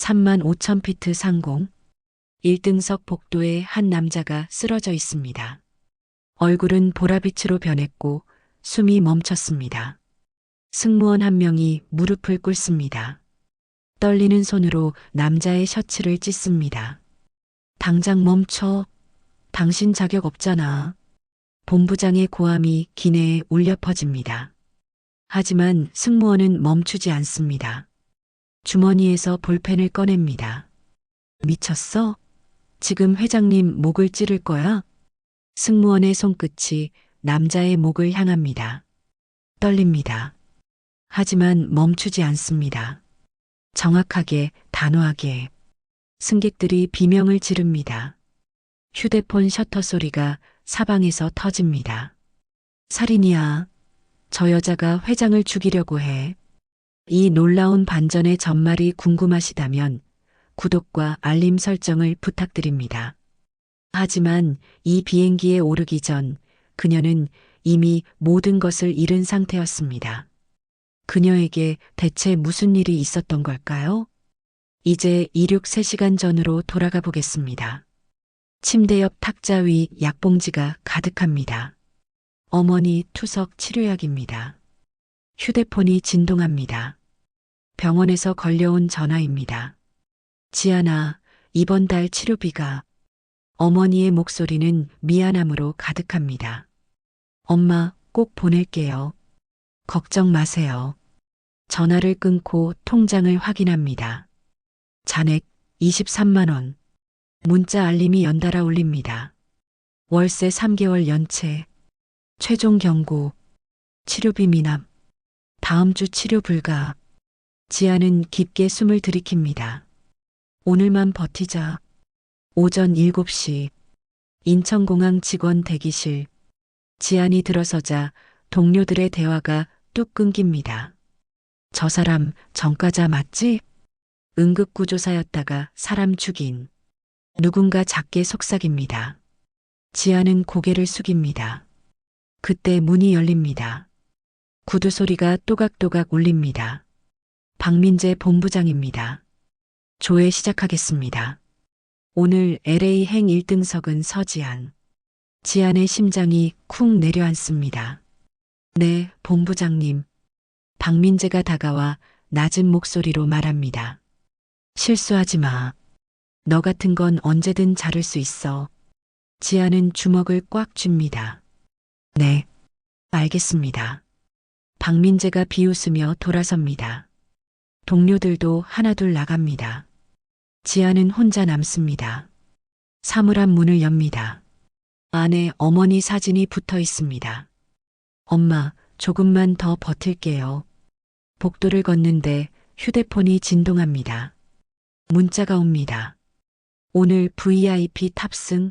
3만 5천 피트 상공. 1등석 복도에 한 남자가 쓰러져 있습니다. 얼굴은 보라빛으로 변했고 숨이 멈췄습니다. 승무원 한 명이 무릎을 꿇습니다. 떨리는 손으로 남자의 셔츠를 찢습니다. 당장 멈춰. 당신 자격 없잖아. 본부장의 고함이 기내에 울려 퍼집니다. 하지만 승무원은 멈추지 않습니다. 주머니에서 볼펜을 꺼냅니다. 미쳤어? 지금 회장님 목을 찌를 거야? 승무원의 손끝이 남자의 목을 향합니다. 떨립니다. 하지만 멈추지 않습니다. 정확하게, 단호하게. 승객들이 비명을 지릅니다. 휴대폰 셔터 소리가 사방에서 터집니다. 살인이야. 저 여자가 회장을 죽이려고 해. 이 놀라운 반전의 전말이 궁금하시다면 구독과 알림 설정을 부탁드립니다. 하지만 이 비행기에 오르기 전 그녀는 이미 모든 것을 잃은 상태였습니다. 그녀에게 대체 무슨 일이 있었던 걸까요? 이제 이륙 3시간 전으로 돌아가 보겠습니다. 침대 옆 탁자 위 약봉지가 가득합니다. 어머니 투석 치료약입니다. 휴대폰이 진동합니다. 병원에서 걸려온 전화입니다. 지아나, 이번 달 치료비가 어머니의 목소리는 미안함으로 가득합니다. 엄마, 꼭 보낼게요. 걱정 마세요. 전화를 끊고 통장을 확인합니다. 잔액 23만원. 문자 알림이 연달아 울립니다. 월세 3개월 연체. 최종 경고. 치료비 미납. 다음 주 치료 불가. 지아는 깊게 숨을 들이킵니다. 오늘만 버티자. 오전 7시. 인천공항 직원 대기실. 지안이 들어서자 동료들의 대화가 뚝 끊깁니다. 저 사람 전과자 맞지? 응급구조사였다가 사람 죽인. 누군가 작게 속삭입니다. 지아는 고개를 숙입니다. 그때 문이 열립니다. 구두 소리가 또각또각 울립니다. 박민재 본부장입니다. 조회 시작하겠습니다. 오늘 LA 행 1등석은 서지안. 지안의 심장이 쿵 내려앉습니다. 네, 본부장님. 박민재가 다가와 낮은 목소리로 말합니다. 실수하지 마. 너 같은 건 언제든 자를 수 있어. 지아는 주먹을 꽉 쥡니다. 네, 알겠습니다. 박민재가 비웃으며 돌아섭니다. 동료들도 하나둘 나갑니다. 지아는 혼자 남습니다. 사물함 문을 엽니다. 안에 어머니 사진이 붙어 있습니다. 엄마, 조금만 더 버틸게요. 복도를 걷는데 휴대폰이 진동합니다. 문자가 옵니다. 오늘 VIP 탑승?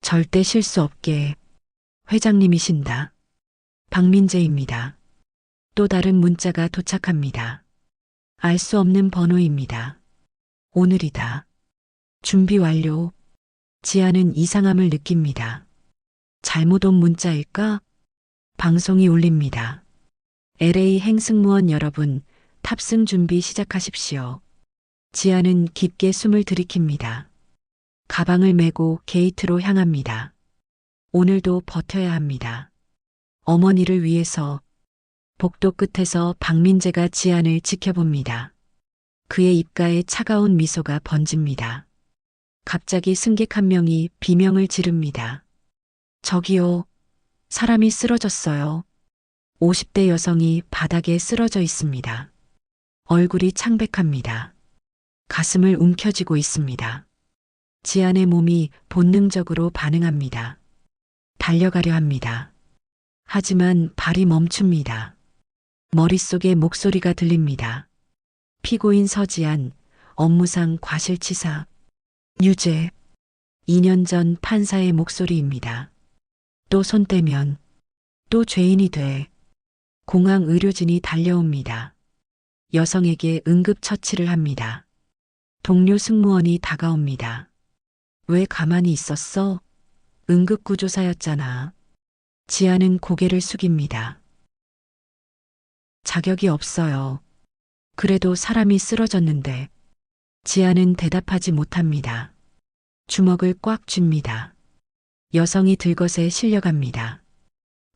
절대 실수 없게. 회장님이신다. 박민재입니다. 또 다른 문자가 도착합니다. 알 수 없는 번호입니다. 오늘이다. 준비 완료. 지아는 이상함을 느낍니다. 잘못 온 문자일까? 방송이 울립니다. LA 행승무원 여러분, 탑승 준비 시작하십시오. 지아는 깊게 숨을 들이킵니다. 가방을 메고 게이트로 향합니다. 오늘도 버텨야 합니다. 어머니를 위해서 복도 끝에서 박민재가 지안을 지켜봅니다. 그의 입가에 차가운 미소가 번집니다. 갑자기 승객 한 명이 비명을 지릅니다. 저기요. 사람이 쓰러졌어요. 50대 여성이 바닥에 쓰러져 있습니다. 얼굴이 창백합니다. 가슴을 움켜쥐고 있습니다. 지안의 몸이 본능적으로 반응합니다. 달려가려 합니다. 하지만 발이 멈춥니다. 머릿속에 목소리가 들립니다. 피고인 서지안, 업무상 과실치사, 유죄. 2년 전 판사의 목소리입니다. 또 손 떼면, 또 죄인이 돼. 공항 의료진이 달려옵니다. 여성에게 응급처치를 합니다. 동료 승무원이 다가옵니다. 왜 가만히 있었어? 응급구조사였잖아. 지아는 고개를 숙입니다. 자격이 없어요. 그래도 사람이 쓰러졌는데 지안은 대답하지 못합니다. 주먹을 꽉 쥡니다. 여성이 들것에 실려갑니다.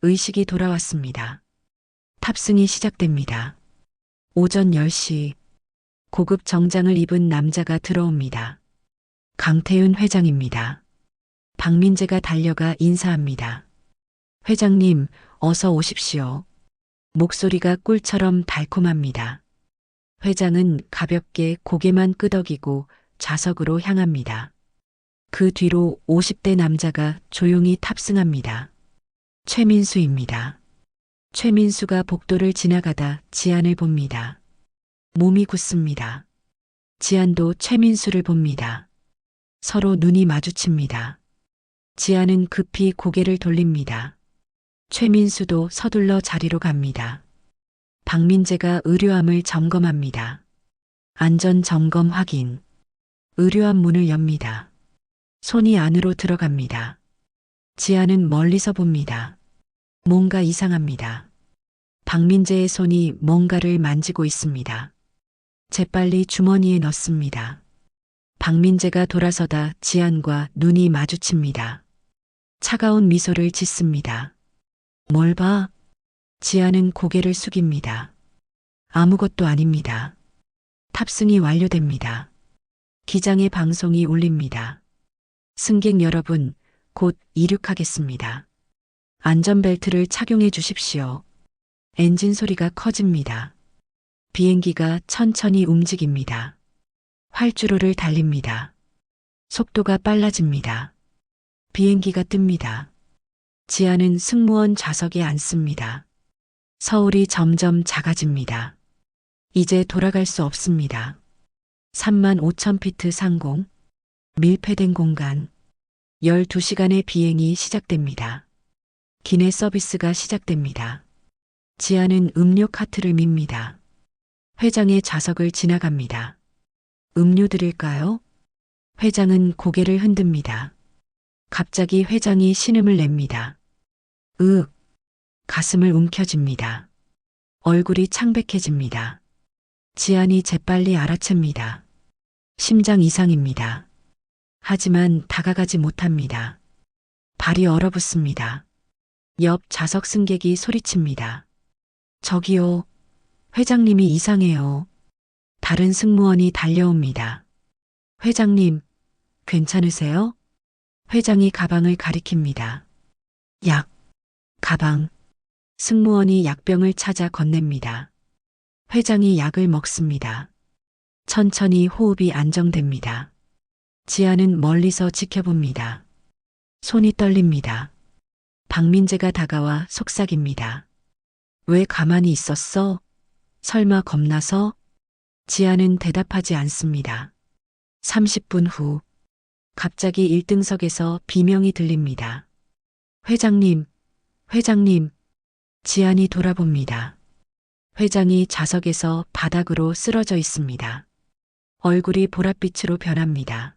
의식이 돌아왔습니다. 탑승이 시작됩니다. 오전 10시 고급 정장을 입은 남자가 들어옵니다. 강태윤 회장입니다. 박민재가 달려가 인사합니다. 회장님, 어서 오십시오. 목소리가 꿀처럼 달콤합니다. 회장은 가볍게 고개만 끄덕이고 좌석으로 향합니다. 그 뒤로 50대 남자가 조용히 탑승합니다. 최민수입니다. 최민수가 복도를 지나가다 지안을 봅니다. 몸이 굳습니다. 지안도 최민수를 봅니다. 서로 눈이 마주칩니다. 지안은 급히 고개를 돌립니다. 최민수도 서둘러 자리로 갑니다. 박민재가 의료함을 점검합니다. 안전 점검 확인. 의료함 문을 엽니다. 손이 안으로 들어갑니다. 지아는 멀리서 봅니다. 뭔가 이상합니다. 박민재의 손이 뭔가를 만지고 있습니다. 재빨리 주머니에 넣습니다. 박민재가 돌아서다 지안과 눈이 마주칩니다. 차가운 미소를 짓습니다. 뭘 봐? 지아는 고개를 숙입니다. 아무것도 아닙니다. 탑승이 완료됩니다. 기장의 방송이 울립니다. 승객 여러분, 곧 이륙하겠습니다. 안전벨트를 착용해 주십시오. 엔진 소리가 커집니다. 비행기가 천천히 움직입니다. 활주로를 달립니다. 속도가 빨라집니다. 비행기가 뜹니다. 지하는 승무원 좌석에 앉습니다. 서울이 점점 작아집니다. 이제 돌아갈 수 없습니다. 3만 5천 피트 상공. 밀폐된 공간. 12시간의 비행이 시작됩니다. 기내 서비스가 시작됩니다. 지하는 음료 카트를 밉니다. 회장의 좌석을 지나갑니다. 음료 드릴까요? 회장은 고개를 흔듭니다. 갑자기 회장이 신음을 냅니다. 으, 가슴을 움켜쥡니다. 얼굴이 창백해집니다. 지안이 재빨리 알아챕니다. 심장 이상입니다. 하지만 다가가지 못합니다. 발이 얼어붙습니다. 옆 좌석 승객이 소리칩니다. 저기요. 회장님이 이상해요. 다른 승무원이 달려옵니다. 회장님, 괜찮으세요? 회장이 가방을 가리킵니다. 약, 가방. 승무원이 약병을 찾아 건넵니다. 회장이 약을 먹습니다. 천천히 호흡이 안정됩니다. 지아는 멀리서 지켜봅니다. 손이 떨립니다. 박민재가 다가와 속삭입니다. 왜 가만히 있었어? 설마 겁나서? 지아는 대답하지 않습니다. 30분 후, 갑자기 1등석에서 비명이 들립니다. 회장님, 회장님, 지안이 돌아봅니다. 회장이 좌석에서 바닥으로 쓰러져 있습니다. 얼굴이 보랏빛으로 변합니다.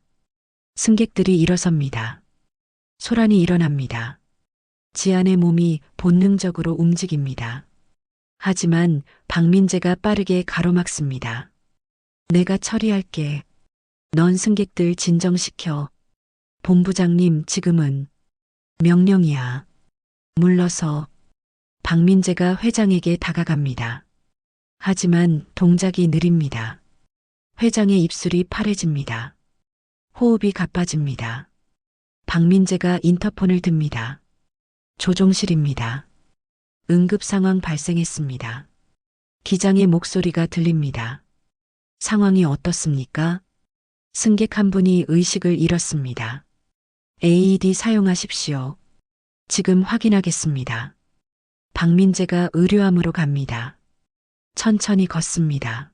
승객들이 일어섭니다. 소란이 일어납니다. 지안의 몸이 본능적으로 움직입니다. 하지만 박민재가 빠르게 가로막습니다. 내가 처리할게. 넌 승객들 진정시켜. 본부장님 지금은 명령이야. 물러서 박민재가 회장에게 다가갑니다. 하지만 동작이 느립니다. 회장의 입술이 파래집니다. 호흡이 가빠집니다. 박민재가 인터폰을 듭니다. 조종실입니다. 응급 상황 발생했습니다. 기장의 목소리가 들립니다. 상황이 어떻습니까? 승객 한 분이 의식을 잃었습니다. AED 사용하십시오. 지금 확인하겠습니다. 박민재가 의료함으로 갑니다. 천천히 걷습니다.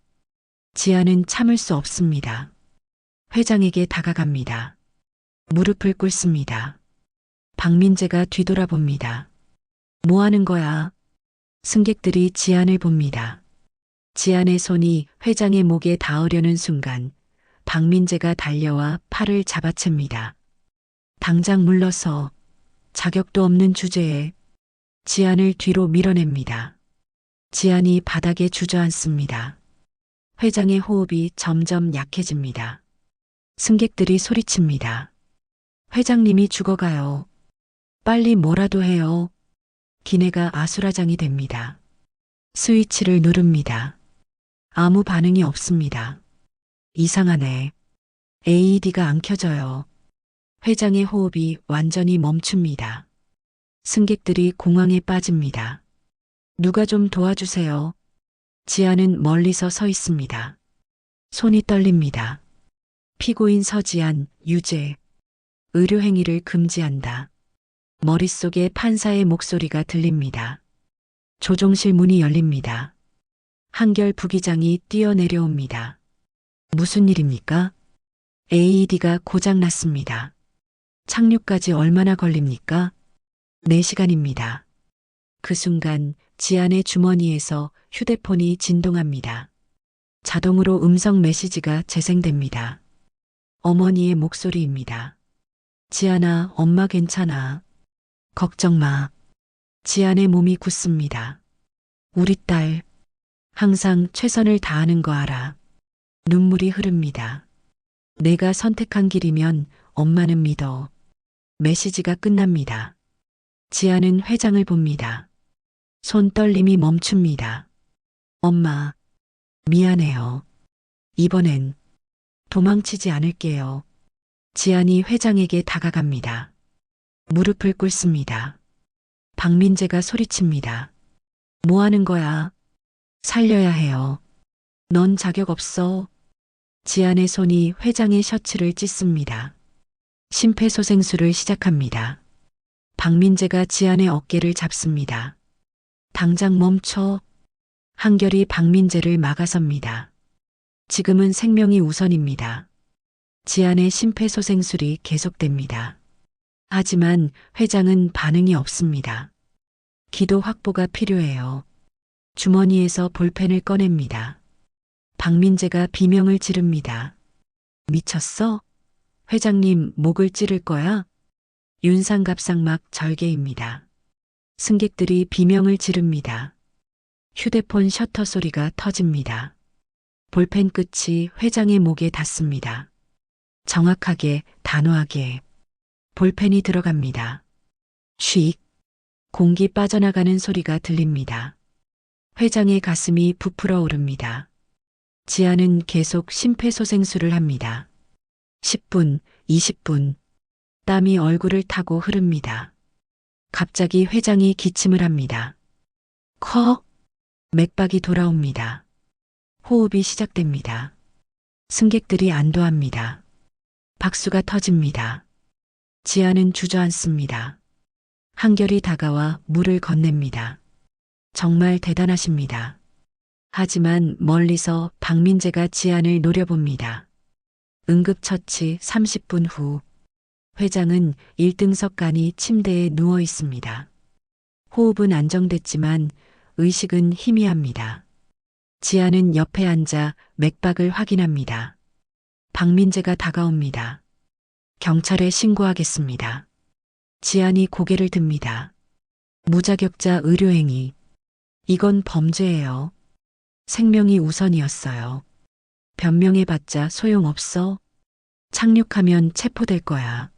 지아는 참을 수 없습니다. 회장에게 다가갑니다. 무릎을 꿇습니다. 박민재가 뒤돌아봅니다. 뭐 하는 거야? 승객들이 지안을 봅니다. 지안의 손이 회장의 목에 닿으려는 순간 박민재가 달려와 팔을 잡아챕니다. 당장 물러서 자격도 없는 주제에 지안을 뒤로 밀어냅니다. 지안이 바닥에 주저앉습니다. 회장의 호흡이 점점 약해집니다. 승객들이 소리칩니다. 회장님이 죽어가요. 빨리 뭐라도 해요. 기내가 아수라장이 됩니다. 스위치를 누릅니다. 아무 반응이 없습니다. 이상하네. AED가 안 켜져요. 회장의 호흡이 완전히 멈춥니다. 승객들이 공황에 빠집니다. 누가 좀 도와주세요. 지아는 멀리서 서 있습니다. 손이 떨립니다. 피고인 서지안, 유죄. 의료행위를 금지한다. 머릿속에 판사의 목소리가 들립니다. 조종실 문이 열립니다. 한결 부기장이 뛰어내려옵니다. 무슨 일입니까? AED가 고장났습니다. 착륙까지 얼마나 걸립니까? 4시간입니다. 그 순간 지안의 주머니에서 휴대폰이 진동합니다. 자동으로 음성 메시지가 재생됩니다. 어머니의 목소리입니다. 지안아, 엄마 괜찮아. 걱정 마. 지안의 몸이 굳습니다. 우리 딸, 항상 최선을 다하는 거 알아. 눈물이 흐릅니다. 내가 선택한 길이면 엄마는 믿어. 메시지가 끝납니다. 지아는 회장을 봅니다. 손 떨림이 멈춥니다. 엄마, 미안해요. 이번엔 도망치지 않을게요. 지안이 회장에게 다가갑니다. 무릎을 꿇습니다. 박민재가 소리칩니다. 뭐 하는 거야? 살려야 해요. 넌 자격 없어. 지안의 손이 회장의 셔츠를 찢습니다. 심폐소생술을 시작합니다. 박민재가 지안의 어깨를 잡습니다. 당장 멈춰. 한결이 박민재를 막아섭니다. 지금은 생명이 우선입니다. 지안의 심폐소생술이 계속됩니다. 하지만 회장은 반응이 없습니다. 기도 확보가 필요해요. 주머니에서 볼펜을 꺼냅니다. 박민재가 비명을 지릅니다. 미쳤어? 회장님 목을 찌를 거야? 윤상갑상막 절개입니다. 승객들이 비명을 지릅니다. 휴대폰 셔터 소리가 터집니다. 볼펜 끝이 회장의 목에 닿습니다. 정확하게, 단호하게. 볼펜이 들어갑니다. 쉭. 공기 빠져나가는 소리가 들립니다. 회장의 가슴이 부풀어 오릅니다. 지아는 계속 심폐소생술을 합니다. 10분, 20분. 땀이 얼굴을 타고 흐릅니다. 갑자기 회장이 기침을 합니다. 커? 맥박이 돌아옵니다. 호흡이 시작됩니다. 승객들이 안도합니다. 박수가 터집니다. 지아는 주저앉습니다. 한결이 다가와 물을 건넵니다. 정말 대단하십니다. 하지만 멀리서 박민재가 지안을 노려봅니다. 응급처치 30분 후 회장은 1등석 간이 침대에 누워 있습니다. 호흡은 안정됐지만 의식은 희미합니다. 지아는 옆에 앉아 맥박을 확인합니다. 박민재가 다가옵니다. 경찰에 신고하겠습니다. 지안이 고개를 듭니다. 무자격자 의료행위. 이건 범죄예요. 생명이 우선이었어요. 변명해봤자 소용없어. 착륙하면 체포될 거야.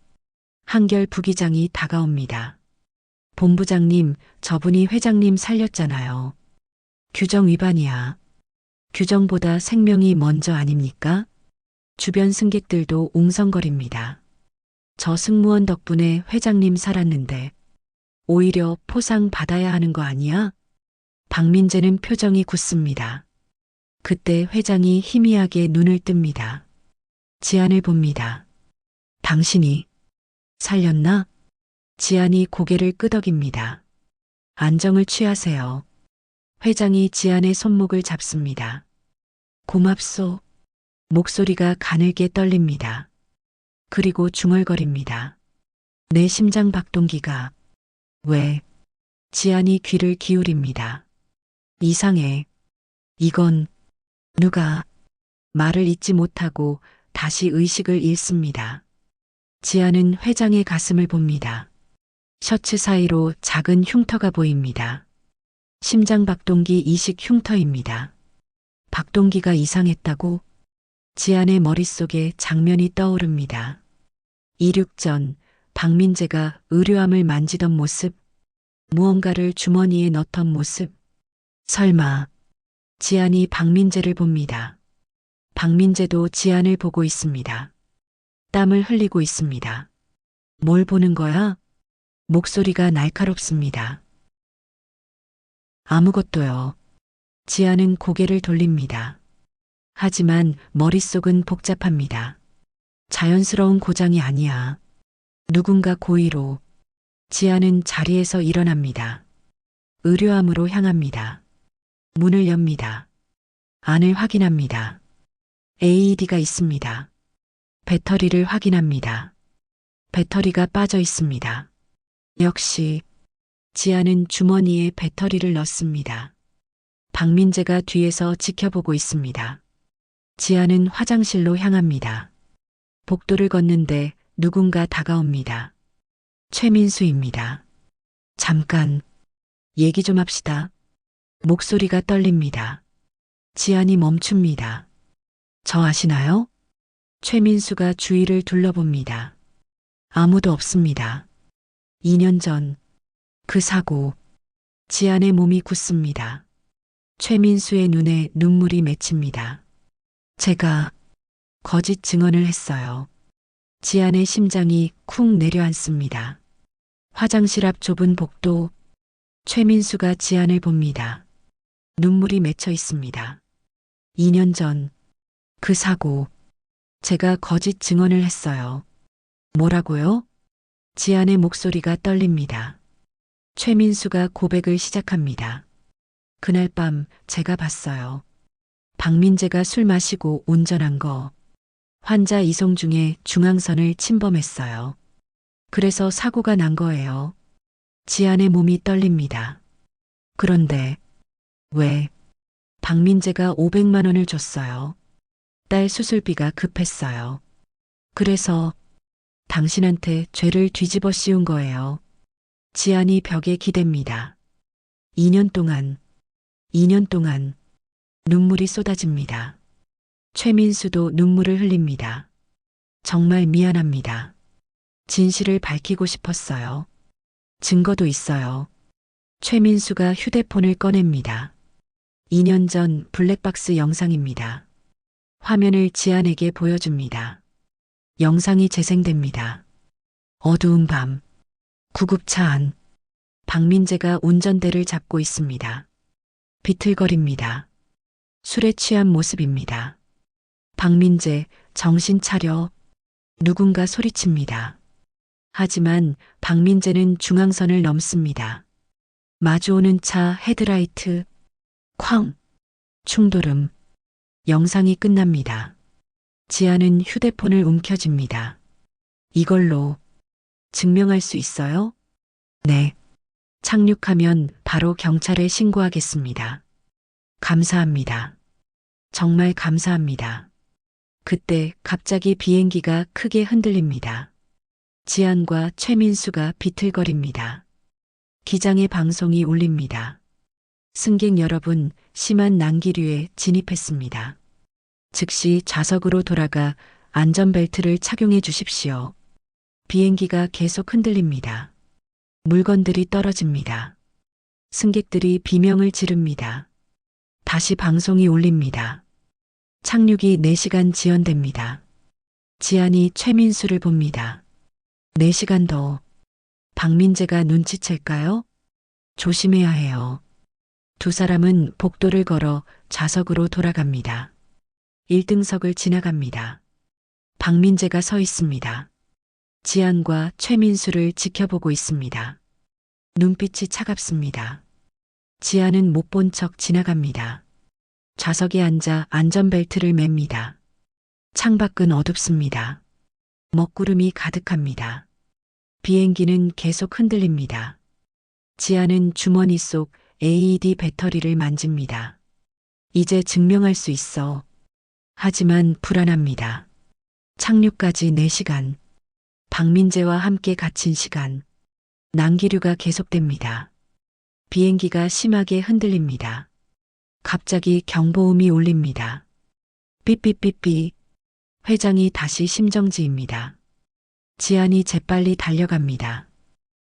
한결 부기장이 다가옵니다. 본부장님, 저분이 회장님 살렸잖아요. 규정 위반이야. 규정보다 생명이 먼저 아닙니까? 주변 승객들도 웅성거립니다. 저 승무원 덕분에 회장님 살았는데 오히려 포상 받아야 하는 거 아니야? 박민재는 표정이 굳습니다. 그때 회장이 희미하게 눈을 뜹니다. 지안을 봅니다. 당신이 살렸나? 지안이 고개를 끄덕입니다. 안정을 취하세요. 회장이 지안의 손목을 잡습니다. 고맙소. 목소리가 가늘게 떨립니다. 그리고 중얼거립니다. 내 심장 박동기가 왜? 지안이 귀를 기울입니다. 이상해. 이건 누가 말을 잇지 못하고 다시 의식을 잃습니다. 지아는 회장의 가슴을 봅니다. 셔츠 사이로 작은 흉터가 보입니다. 심장 박동기 이식 흉터입니다. 박동기가 이상했다고 지안의 머릿속에 장면이 떠오릅니다. 이륙 전 박민재가 의료함을 만지던 모습, 무언가를 주머니에 넣던 모습. 설마 지안이 박민재를 봅니다. 박민재도 지안을 보고 있습니다. 땀을 흘리고 있습니다. 뭘 보는 거야? 목소리가 날카롭습니다. 아무것도요. 지안은 고개를 돌립니다. 하지만 머릿속은 복잡합니다. 자연스러운 고장이 아니야. 누군가 고의로 지안은 자리에서 일어납니다. 의료함으로 향합니다. 문을 엽니다. 안을 확인합니다. AED가 있습니다. 배터리를 확인합니다. 배터리가 빠져 있습니다. 역시 지아는 주머니에 배터리를 넣습니다. 박민재가 뒤에서 지켜보고 있습니다. 지아는 화장실로 향합니다. 복도를 걷는데 누군가 다가옵니다. 최민수입니다. 잠깐, 얘기 좀 합시다. 목소리가 떨립니다. 지안이 멈춥니다. 저 아시나요? 최민수가 주위를 둘러봅니다. 아무도 없습니다. 2년 전, 그 사고, 지안의 몸이 굳습니다. 최민수의 눈에 눈물이 맺힙니다. 제가 거짓 증언을 했어요. 지안의 심장이 쿵 내려앉습니다. 화장실 앞 좁은 복도, 최민수가 지안을 봅니다. 눈물이 맺혀 있습니다. 2년 전, 그 사고, 제가 거짓 증언을 했어요. 뭐라고요? 지안의 목소리가 떨립니다. 최민수가 고백을 시작합니다. 그날 밤 제가 봤어요. 박민재가 술 마시고 운전한 거. 환자 이송 중에 중앙선을 침범했어요. 그래서 사고가 난 거예요. 지안의 몸이 떨립니다. 그런데 왜 박민재가 500만 원을 줬어요. 딸 수술비가 급했어요. 그래서 당신한테 죄를 뒤집어 씌운 거예요. 지안이 벽에 기댑니다. 2년 동안, 2년 동안 눈물이 쏟아집니다. 최민수도 눈물을 흘립니다. 정말 미안합니다. 진실을 밝히고 싶었어요. 증거도 있어요. 최민수가 휴대폰을 꺼냅니다. 2년 전 블랙박스 영상입니다. 화면을 지안에게 보여줍니다. 영상이 재생됩니다. 어두운 밤, 구급차 안, 박민재가 운전대를 잡고 있습니다. 비틀거립니다. 술에 취한 모습입니다. 박민재, 정신 차려. 누군가 소리칩니다. 하지만 박민재는 중앙선을 넘습니다. 마주오는 차 헤드라이트, 쾅, 충돌음. 영상이 끝납니다. 지아는 휴대폰을 움켜쥡니다. 이걸로 증명할 수 있어요? 네. 착륙하면 바로 경찰에 신고하겠습니다. 감사합니다. 정말 감사합니다. 그때 갑자기 비행기가 크게 흔들립니다. 지안과 최민수가 비틀거립니다. 기장의 방송이 울립니다. 승객 여러분, 심한 난기류에 진입했습니다. 즉시 좌석으로 돌아가 안전벨트를 착용해 주십시오. 비행기가 계속 흔들립니다. 물건들이 떨어집니다. 승객들이 비명을 지릅니다. 다시 방송이 울립니다. 착륙이 4시간 지연됩니다. 지안이 최민수를 봅니다. 4시간 더. 박민재가 눈치챌까요? 조심해야 해요. 두 사람은 복도를 걸어 좌석으로 돌아갑니다. 1등석을 지나갑니다. 박민재가 서 있습니다. 지안과 최민수를 지켜보고 있습니다. 눈빛이 차갑습니다. 지안은 못 본 척 지나갑니다. 좌석에 앉아 안전벨트를 맵니다. 창밖은 어둡습니다. 먹구름이 가득합니다. 비행기는 계속 흔들립니다. 지안은 주머니 속 AED 배터리를 만집니다. 이제 증명할 수 있어. 하지만 불안합니다. 착륙까지 4시간. 박민재와 함께 갇힌 시간. 난기류가 계속됩니다. 비행기가 심하게 흔들립니다. 갑자기 경보음이 울립니다. 삐삐삐삐. 회장이 다시 심정지입니다. 지안이 재빨리 달려갑니다.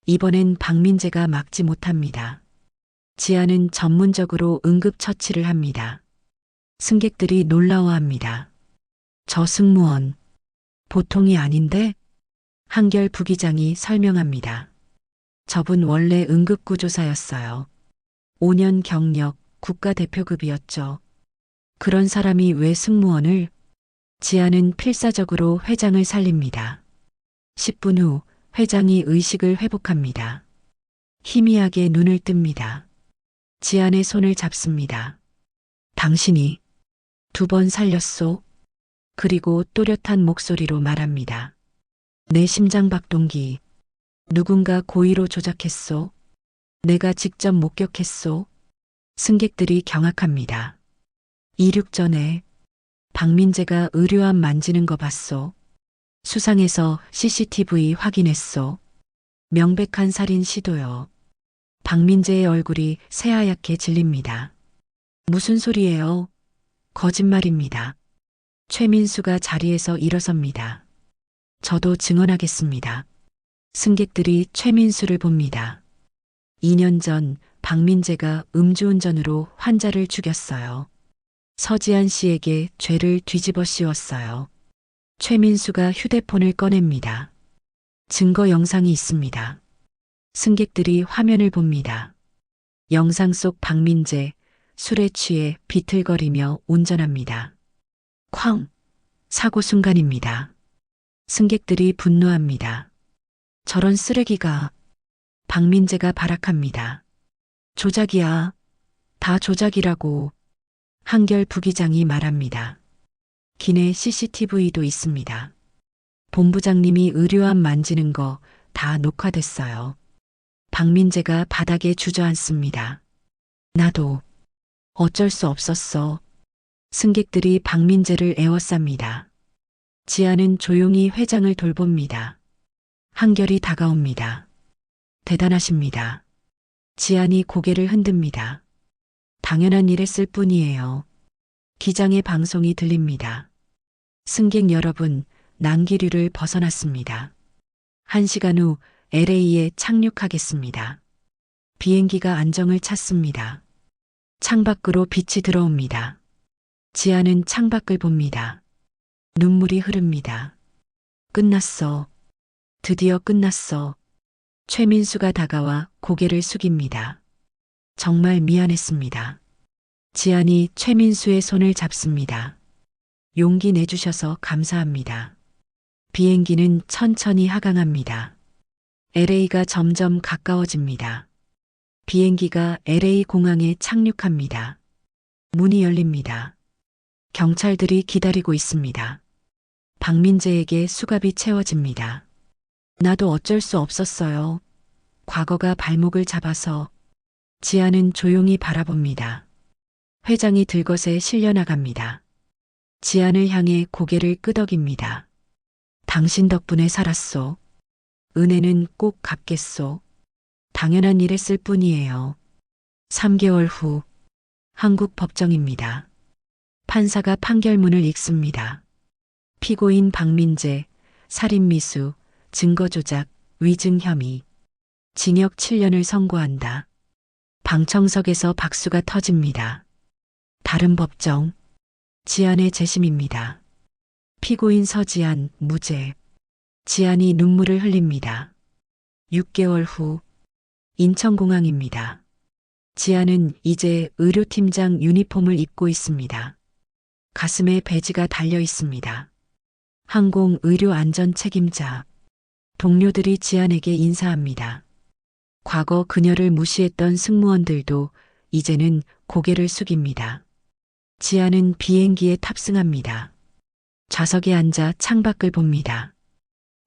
이번엔 박민재가 막지 못합니다. 지안은 전문적으로 응급처치를 합니다. 승객들이 놀라워합니다. 저 승무원. 보통이 아닌데? 한결 부기장이 설명합니다. 저분 원래 응급구조사였어요. 5년 경력 국가대표급이었죠. 그런 사람이 왜 승무원을? 지아는 필사적으로 회장을 살립니다. 10분 후 회장이 의식을 회복합니다. 희미하게 눈을 뜹니다. 지안의 손을 잡습니다. 당신이 두 번 살렸소? 그리고 또렷한 목소리로 말합니다. 내 심장 박동기. 누군가 고의로 조작했소? 내가 직접 목격했소? 승객들이 경악합니다. 이륙 전에 박민재가 의료함 만지는 거 봤소? 수상해서 CCTV 확인했소? 명백한 살인 시도요. 박민재의 얼굴이 새하얗게 질립니다. 무슨 소리예요? 거짓말입니다. 최민수가 자리에서 일어섭니다. 저도 증언하겠습니다. 승객들이 최민수를 봅니다. 2년 전 박민재가 음주운전으로 환자를 죽였어요. 서지한 씨에게 죄를 뒤집어 씌웠어요. 최민수가 휴대폰을 꺼냅니다. 증거 영상이 있습니다. 승객들이 화면을 봅니다. 영상 속 박민재, 술에 취해 비틀거리며 운전합니다. 쾅! 사고 순간입니다. 승객들이 분노합니다. 저런 쓰레기가 박민재가 발악합니다. 조작이야. 다 조작이라고 한결 부기장이 말합니다. 기내 CCTV도 있습니다. 본부장님이 의료함 만지는 거 다 녹화됐어요. 박민재가 바닥에 주저앉습니다. 나도 어쩔 수 없었어. 승객들이 박민재를 에워쌉니다. 지아는 조용히 회장을 돌봅니다. 한결이 다가옵니다. 대단하십니다. 지안이 고개를 흔듭니다. 당연한 일 했을 뿐이에요. 기장의 방송이 들립니다. 승객 여러분, 난기류를 벗어났습니다. 한 시간 후 LA에 착륙하겠습니다. 비행기가 안정을 찾습니다. 창밖으로 빛이 들어옵니다. 지아는 창밖을 봅니다. 눈물이 흐릅니다. 끝났어. 드디어 끝났어. 최민수가 다가와 고개를 숙입니다. 정말 미안했습니다. 지안이 최민수의 손을 잡습니다. 용기 내주셔서 감사합니다. 비행기는 천천히 하강합니다. LA가 점점 가까워집니다. 비행기가 LA 공항에 착륙합니다. 문이 열립니다. 경찰들이 기다리고 있습니다. 박민재에게 수갑이 채워집니다. 나도 어쩔 수 없었어요. 과거가 발목을 잡아서 지아는 조용히 바라봅니다. 회장이 들것에 실려나갑니다. 지안을 향해 고개를 끄덕입니다. 당신 덕분에 살았소. 은혜는 꼭 갚겠소. 당연한 일했을 뿐이에요. 3개월 후 한국 법정입니다. 판사가 판결문을 읽습니다. 피고인 박민재, 살인미수, 증거조작, 위증 혐의. 징역 7년을 선고한다. 방청석에서 박수가 터집니다. 다른 법정. 지안의 재심입니다. 피고인 서지안, 무죄. 지안이 눈물을 흘립니다. 6개월 후, 인천공항입니다. 지안은 이제 의료팀장 유니폼을 입고 있습니다. 가슴에 배지가 달려 있습니다. 항공 의료 안전 책임자. 동료들이 지안에게 인사합니다. 과거 그녀를 무시했던 승무원들도 이제는 고개를 숙입니다. 지아는 비행기에 탑승합니다. 좌석에 앉아 창밖을 봅니다.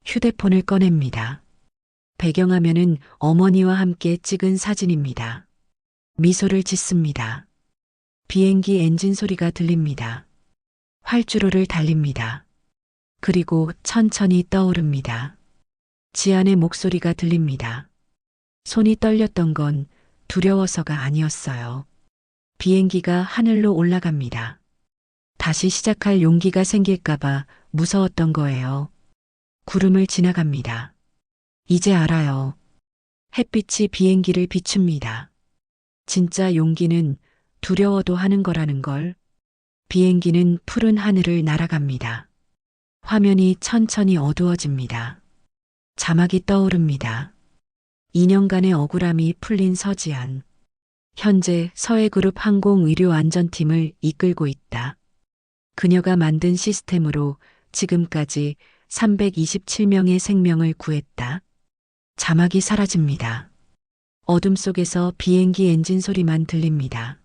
휴대폰을 꺼냅니다. 배경화면은 어머니와 함께 찍은 사진입니다. 미소를 짓습니다. 비행기 엔진 소리가 들립니다. 활주로를 달립니다. 그리고 천천히 떠오릅니다. 지안의 목소리가 들립니다. 손이 떨렸던 건 두려워서가 아니었어요. 비행기가 하늘로 올라갑니다. 다시 시작할 용기가 생길까봐 무서웠던 거예요. 구름을 지나갑니다. 이제 알아요. 햇빛이 비행기를 비춥니다. 진짜 용기는 두려워도 하는 거라는 걸. 비행기는 푸른 하늘을 날아갑니다. 화면이 천천히 어두워집니다. 자막이 떠오릅니다. 2년간의 억울함이 풀린 서지안. 현재 서해그룹 항공의료안전팀을 이끌고 있다. 그녀가 만든 시스템으로 지금까지 327명의 생명을 구했다. 자막이 사라집니다. 어둠 속에서 비행기 엔진 소리만 들립니다.